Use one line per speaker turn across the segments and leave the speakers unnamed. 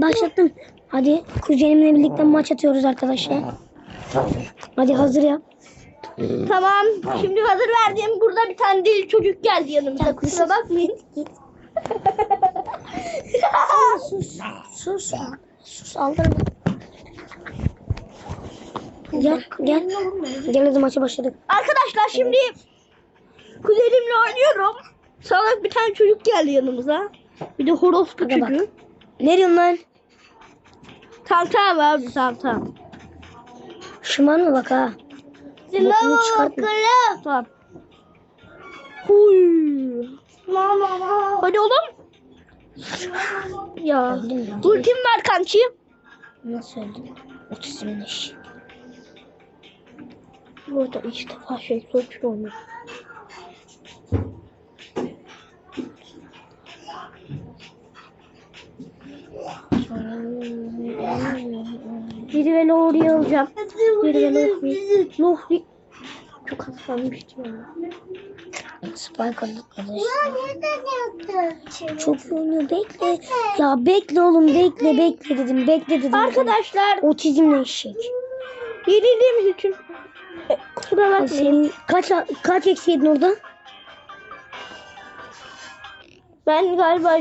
Başlattım. Hadi kuzenimle birlikte maç atıyoruz arkadaşlar. Hadi hazır yap.
Tamam. Şimdi hazır verdim. Burada bir tane deli çocuk geldi yanımıza. Kusura bakmayın.
Sus. Sus. Sus aldırma. Gel gel. Gel hadi maça başladık.
Arkadaşlar şimdi kuzenimle oynuyorum. Salak bir tane çocuk geldi yanımıza. Bir de
Hadi bak.
çocuğu.
Ne diyorsun lan?
Tamam abi tamam.
Şıman mı bak ha? Bokunu çıkartma.
Tamam. Huy. Hadi oğlum. Ya.
Öldüm.
Ultim var kanki.
Nasıl? Otizmli iş.
Burada ilk defa şey sonuç olmuş. Beni oraya alacağım. Biri beni oraya. Lohri. Çok hastalanmıştım ya.
Spike aldık arkadaşlar. Çok iyi oynuyor. Bekle. Ya bekle oğlum bekle bekle dedim. Bekle dedim.
Arkadaşlar
Otizmli eşek.
yenildiğimiz için e, kusura
Ay,
bakmayın.
Senin kaç kaç eksi yedin orada?
Ben galiba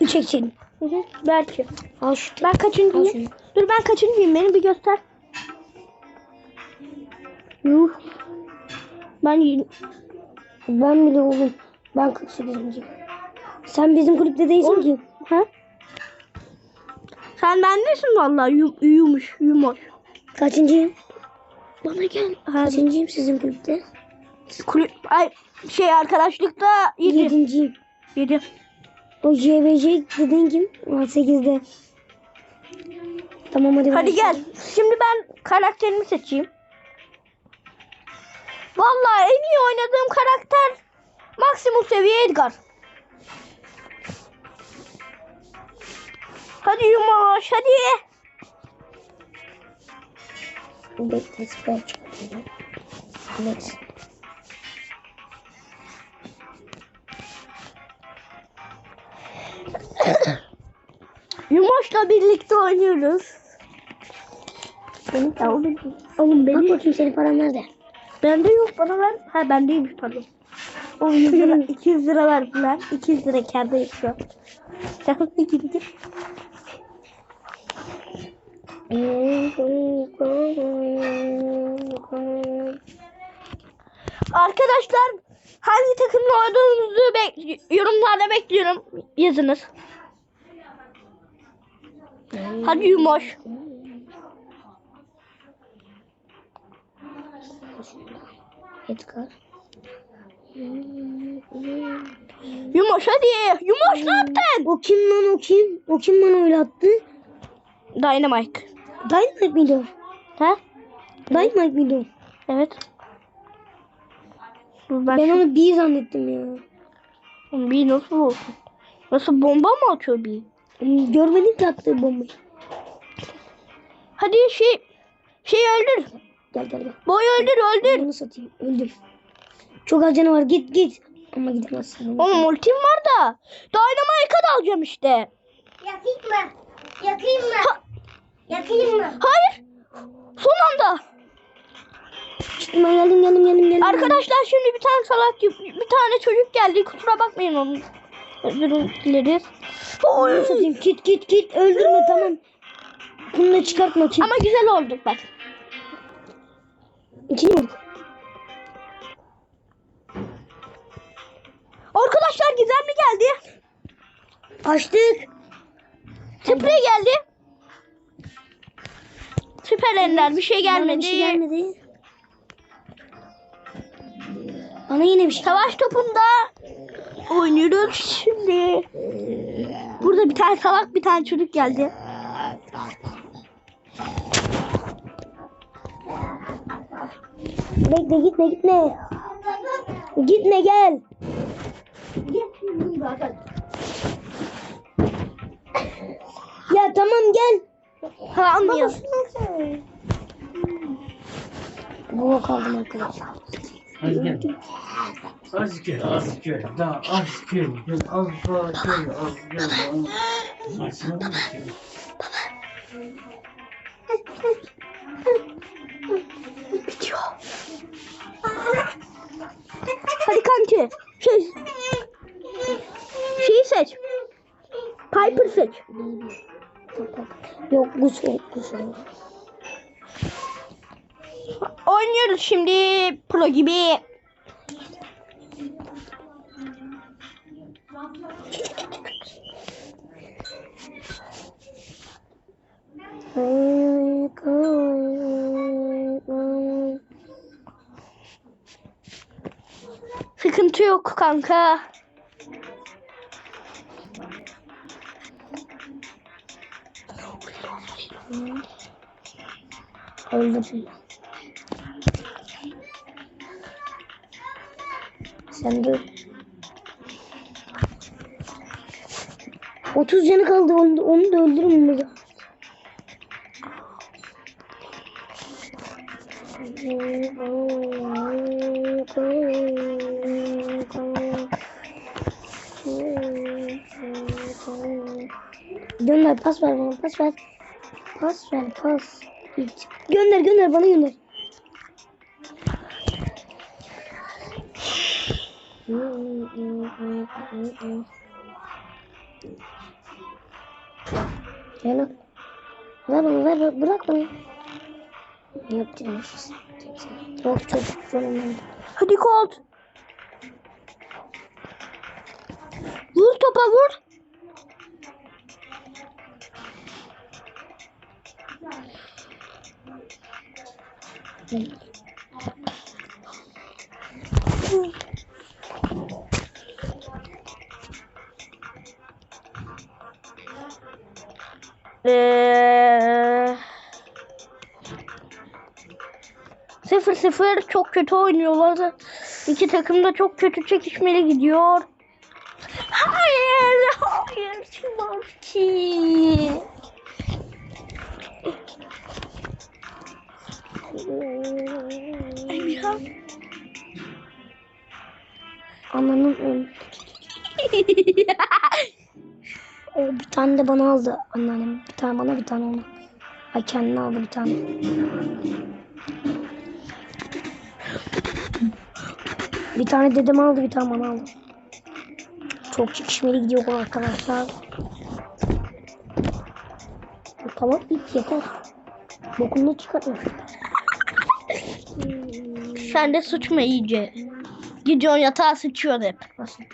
3 eksi yedin.
Hı hı, belki.
Al şu.
Ben kaçıncıyım? Dur ben kaçıncıyım? Beni bir göster. Yuh. Ben
Ben bile oğlum. Ben 48. Sen bizim kulüpte değilsin
Oğlum.
ki.
Ha? Sen bendesin vallahi yu, uyumuş, yumuş.
Kaçıncıyım?
Bana gel. Ha,
Kaçıncıyım sizin kulüpte?
kulüp, ay, şey arkadaşlıkta 7.
Yedinciyim.
7.
O JVC dediğin kim? 8'de. Tamam hadi.
Hadi gel. Şimdi ben karakterimi seçeyim. Vallahi en iyi oynadığım karakter maksimum seviye Edgar. Hadi Yumoş hadi.
Bekle spor çıkartıyorum.
Yumoş'la birlikte oynuyoruz.
Benim
Ya oğlum, oğlum
Bak bakayım senin paran nerede?
bende yok bana ver. Ha bendeymiş pardon. O 100 lira, 200 lira verdiler. 200 lira kârdayım şu an. Git git. Arkadaşlar hangi takımla oynadığınızı bek- yorumlarda bekliyorum. Yazınız. Hadi Yumoş.
Edgar.
Yumoş hadi. Yumoş ne yaptın?
O kim lan o kim? O kim bana öyle attı?
Dynamite.
Dynamite miydi o?
Ha?
Dynamite miydi o?
Evet. Ben,
Ben
şu-
onu bir zannettim ya.
bir nasıl olsun? Nasıl bomba mı atıyor bir?
Görmedim ki attığı bombayı.
Hadi şey şey öldür.
Gel gel gel.
Boy öldür öldür.
Bunu satayım. Öldüm. Çok az canı var. Git git. Ama gidemezsin.
Oğlum ultim var da. Dynamite'a da alacağım işte.
Yakayım mı? Yakayım mı? Yakayım mı?
Hayır. Son anda.
Çıktım ben geldim geldim geldim geldim.
Arkadaşlar şimdi bir tane salak bir tane çocuk geldi. Kusura bakmayın onun. Özür dileriz.
Bunu satayım. Git git git. Öldürme tamam. Bunu da çıkartma. Git.
Ama güzel olduk bak.
İkili mi?
Arkadaşlar gizemli geldi.
Açtık.
Sprey geldi. Süper ender bir şey
Bana
gelmedi.
bir şey gelmedi. Bana yine bir şey.
Savaş topunda oynuyoruz şimdi. Burada bir tane salak bir tane çocuk geldi.
Bekle gitme gitme. Gitme gel. Ya tamam gel.
Ha anlıyor.
Bu kaldım arkadaşlar.
Hadi gel. Az gel, az gel. Daha az gel. Gel az daha gel, az gel. Az Saçmalama gel.
Bitiyor. Hadi kanki. Şey. Şeyi seç. Piper seç.
Yok bu soğuk bu soğuk.
Oynuyoruz şimdi pro gibi. Sıkıntı yok kanka.
Öldürdüm. Sen de 30 canı kaldı onu, onu da öldürün bunu. Gönder pas ver bana pas ver. Pas ver pas. Gönder gönder bana gönder. Gel Ver bana ver, bırak bana. Ne yapacağım? Çok çok zorlandım.
Hadi Colt. Vur topa vur. Eee... Sıfır sıfır çok kötü oynuyorlar. İki takım da çok kötü çekişmeli gidiyor. Hayır, hayır, Şimanski. Emirhan.
Ananın öl. O bir tane de bana aldı anneannem. Bir tane bana bir tane ona. Ay kendine aldı bir tane. Bir tane dedem aldı bir tane bana aldı. Çok çekişmeli gidiyor bu arkadaşlar. Tamam bit yeter. Bokunu çıkartma.
Sen de sıçma iyice. Gidiyorsun yatağa sıçıyor hep.
Nasıl?
11.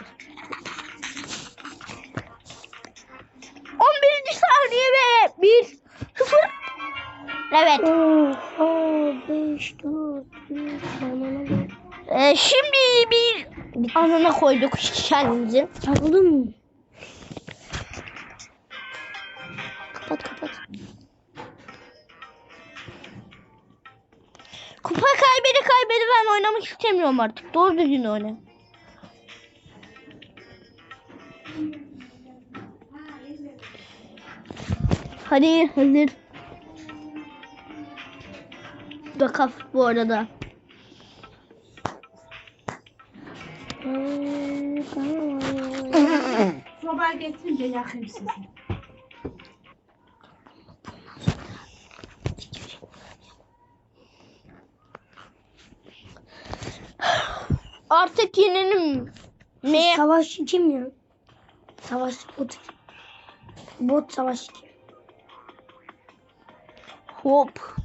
saniye ve 1 0 Evet.
Oha 5 4 3 anana
Ee, şimdi bir anına koyduk kendimizi.
Çaldım. Kapat kapat.
Kupa kaybedi kaybedi ben oynamak istemiyorum artık. Doğru düzgün oyna. Hadi hazır. Da kaf bu arada.
Getirince yakayım sizi.
Artık yenelim. Ne?
Savaş kim ya? Savaş bot. Bot savaş kim?
Hop.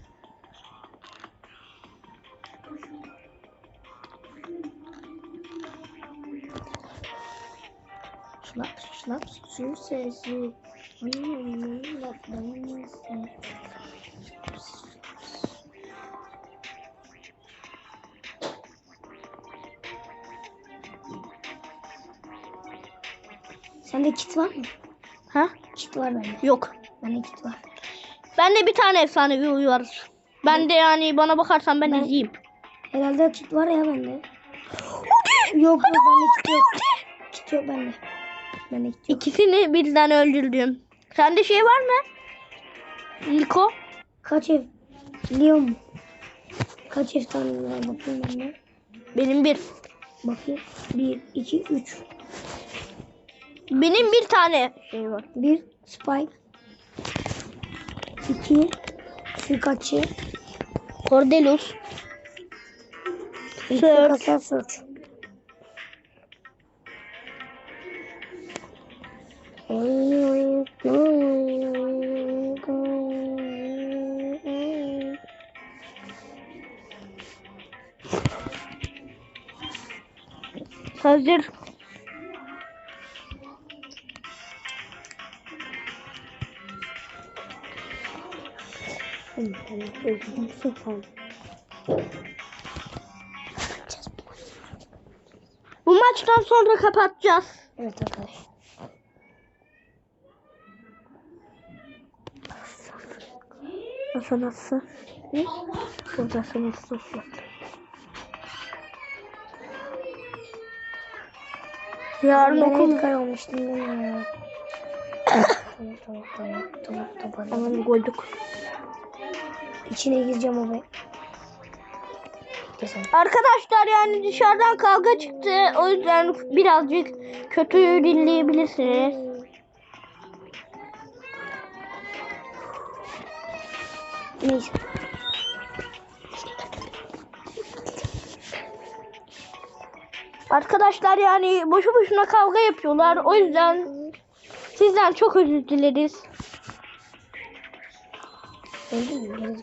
Şlap şlap su sesi. Lap dayanması. Sende kit var mı?
Ha?
Kit var bende.
Yok.
Bende kit var.
Ben de bir tane efsanevi uyu var. Ben de yani bana bakarsan ben
Ben-
izleyeyim.
Herhalde kit var ya bende. Yok yok bende kit yok. Kit yok bende. Kit yok.
İkisini birden öldürdüm. Sende şey var mı? Niko?
Kaç ev? Biliyor musun? Kaç ev tane var bakayım ben de.
Benim bir.
Bakayım. 1, 2, 3.
Benim bir tane şey var.
1 Spike. 2 Pikachu.
Cordelus.
2
Search. Hazır. Bu maçtan sonra kapatacağız.
Evet
nasıl? Ne? Buradası nasıl? Yarın
Ben
okul
Edgar olmuştum değil mi ya? tamam tamam tamam tamam toparladım.
Tamam koyduk.
İçine gireceğim o be. Desem.
Arkadaşlar yani dışarıdan kavga çıktı. O yüzden birazcık kötü dinleyebilirsiniz.
Neyse.
Arkadaşlar yani boşu boşuna kavga yapıyorlar. O yüzden sizden çok özür dileriz.
Öldün mü?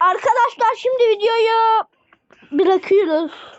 Arkadaşlar şimdi videoyu bırakıyoruz.